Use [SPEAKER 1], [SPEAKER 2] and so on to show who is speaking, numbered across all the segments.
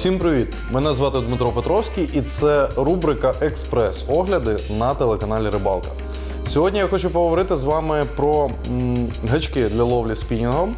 [SPEAKER 1] Всім привіт! Мене звати Дмитро Петровський і це рубрика Експрес-огляди на телеканалі Рибалка. Сьогодні я хочу поговорити з вами про гачки для ловлі спінінгом.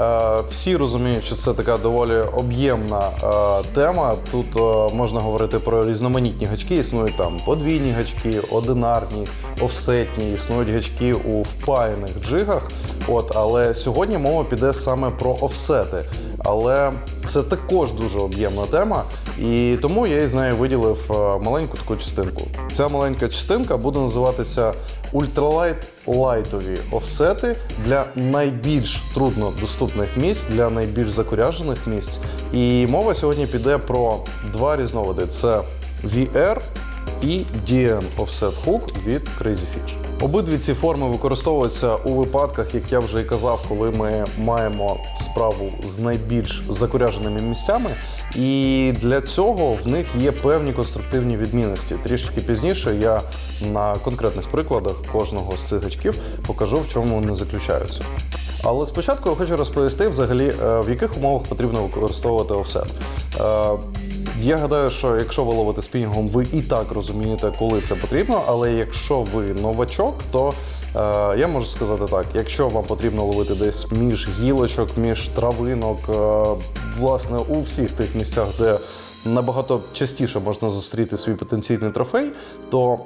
[SPEAKER 1] Е, всі розуміють, що це така доволі об'ємна е, тема. Тут е, можна говорити про різноманітні гачки. Існують там подвійні гачки, одинарні, офсетні, існують гачки у впаяних джигах. От, але сьогодні мова піде саме про офсети. Але це також дуже об'ємна тема, і тому я із нею виділив е, маленьку таку частинку. Ця маленька частинка буде називатися ультралайт лайтові офсети для найбільш труднодоступних місць, для найбільш закоряжених місць. І мова сьогодні піде про два різновиди: це VR і DN Offset Hook від Crazy Fish. Обидві ці форми використовуються у випадках, як я вже і казав, коли ми маємо справу з найбільш закоряженими місцями. І для цього в них є певні конструктивні відмінності. Трішки пізніше я на конкретних прикладах кожного з цих гачків покажу, в чому вони заключаються. Але спочатку я хочу розповісти взагалі, е, в яких умовах потрібно використовувати офсет. Я гадаю, що якщо ви ловите спінінгом, ви і так розумієте, коли це потрібно. Але якщо ви новачок, то е, я можу сказати так: якщо вам потрібно ловити десь між гілочок, між травинок, е, власне, у всіх тих місцях, де набагато частіше можна зустріти свій потенційний трофей, то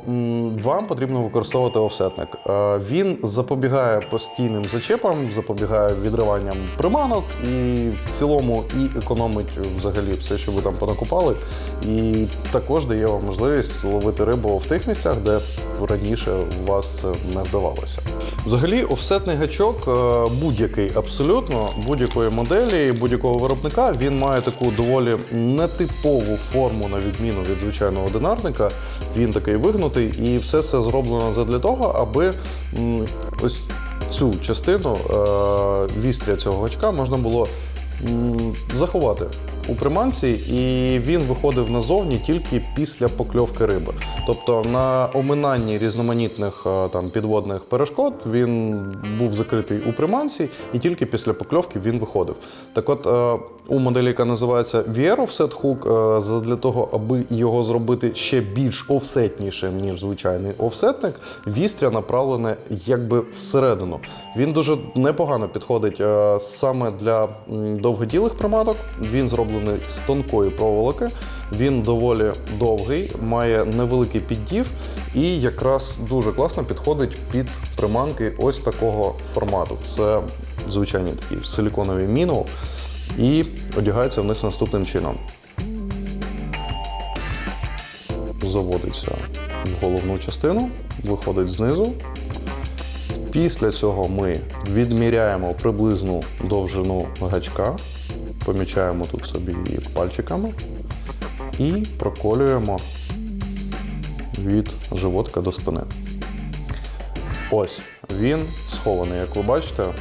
[SPEAKER 1] вам потрібно використовувати офсетник. Е, Він запобігає постійним зачепам, запобігає відриванням приманок і в цілому і економить взагалі все, що ви там понакупали. І також дає вам можливість ловити рибу в тих місцях, де раніше у вас не вдавалося. Взагалі, офсетний гачок е, будь-який абсолютно будь-якої моделі, будь-якого виробника, він має таку доволі нетипову форму, на відміну від звичайного одинарника. Він такий вигнутий, і все це зроблено задля того, аби ось цю частину е, вістря цього гачка можна було заховати у приманці, і він виходив назовні тільки після покльовки риби. Тобто на оминанні різноманітних е, там підводних перешкод він був закритий у приманці, і тільки після покльовки він виходив. Так от е, у моделі, яка називається VR Offset Hook, е, для того, аби його зробити ще більш офсетнішим, ніж звичайний офсетник, вістря направлене якби всередину. Він дуже непогано підходить саме для довгоділих приманок. Він зроблений з тонкої проволоки. Він доволі довгий, має невеликий піддів і якраз дуже класно підходить під приманки ось такого формату. Це звичайні такі силіконові міну і одягається в них наступним чином. Заводиться в головну частину, виходить знизу. Після цього ми відміряємо приблизну довжину гачка, помічаємо тут собі її пальчиками і проколюємо від животика до спини. Ось він схований, як ви бачите, е,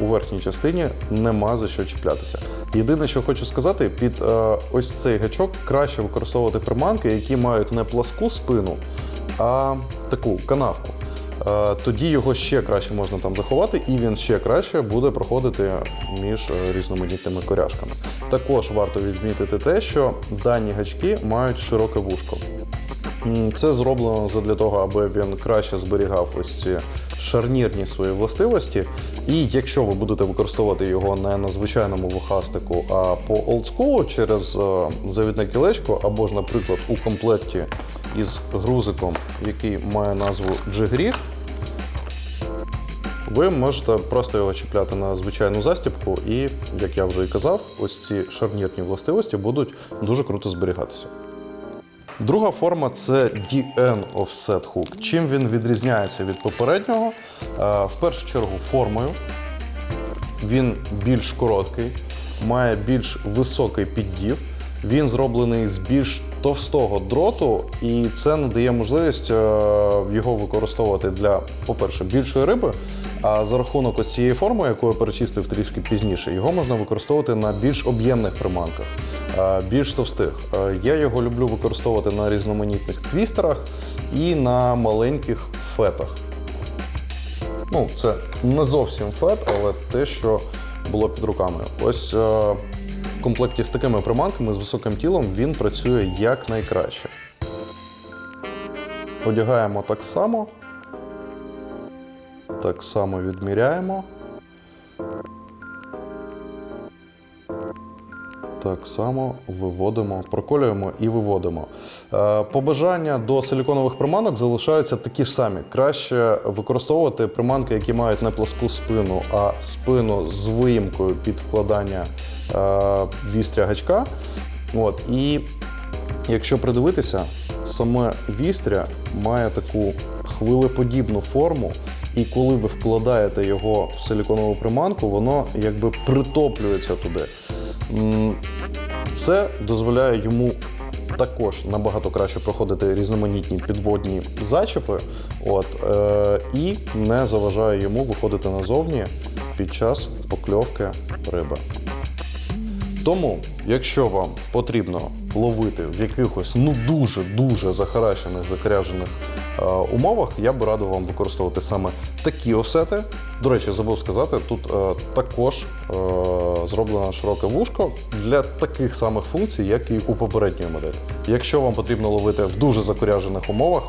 [SPEAKER 1] у верхній частині нема за що чіплятися. Єдине, що хочу сказати, під е, ось цей гачок краще використовувати приманки, які мають не пласку спину, а таку канавку. Е, Тоді його ще краще можна там заховати, і він ще краще буде проходити між е, різноманітними коряшками. Також варто відмітити те, що дані гачки мають широке вушко. Це зроблено для того, аби він краще зберігав ось ці шарнірні свої властивості. І якщо ви будете використовувати його не на звичайному вухастику, а по олдскулу через е, завідне кілечко, або ж, наприклад, у комплекті із грузиком, який має назву Джигріг, ви можете просто його чіпляти на звичайну застібку, і, як я вже і казав, ось ці шарнірні властивості будуть дуже круто зберігатися. Друга форма це DN Offset Hook. Чим він відрізняється від попереднього? Е, В першу чергу формою. Він більш короткий, має більш високий піддів. Він зроблений з більш товстого дроту, і це надає можливість е, його використовувати для, по-перше, більшої риби. А за рахунок ось цієї форми, яку я перечислив трішки пізніше, його можна використовувати на більш об'ємних приманках, більш товстих. Е, Я його люблю використовувати на різноманітних твістерах і на маленьких фетах. Ну, це не зовсім фет, але те, що було під руками. Ось, е, в комплекті з такими приманками з високим тілом він працює якнайкраще. Одягаємо так само. Так само відміряємо. Так само виводимо, проколюємо і виводимо. Е, Побажання до силіконових приманок залишаються такі ж самі. Краще використовувати приманки, які мають не пласку спину, а спину з виїмкою під вкладання е, вістря гачка. От, і якщо придивитися, саме вістря має таку хвилеподібну форму, і коли ви вкладаєте його в силіконову приманку, воно якби притоплюється туди. Це дозволяє йому також набагато краще проходити різноманітні підводні зачепи, от, е, і не заважає йому виходити назовні під час покльовки риби. Тому, якщо вам потрібно ловити в якихось ну дуже дуже захаращених, закряжених умовах, я би радив вам використовувати саме такі офсети. До речі, забув сказати, тут е, також е, зроблено широке вушко для таких самих функцій, як і у попередньої моделі. Якщо вам потрібно ловити в дуже закоряжених умовах,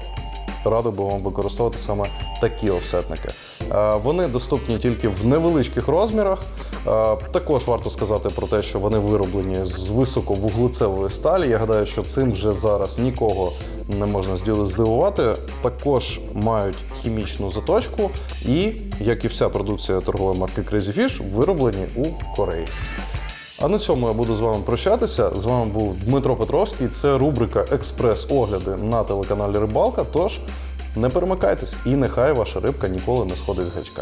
[SPEAKER 1] радив би вам використовувати саме такі офсетники. Е, Вони доступні тільки в невеличких розмірах. Е, Також варто сказати про те, що вони вироблені з високовуглецевої сталі. Я гадаю, що цим вже зараз нікого не можна здивувати. Також мають хімічну заточку і, як і вся продукція торгової марки Crazy Fish, вироблені у Кореї. А на цьому я буду з вами прощатися. З вами був Дмитро Петровський. Це рубрика Експрес-огляди на телеканалі Рибалка. Тож не перемикайтесь і нехай ваша рибка ніколи не сходить з гачка.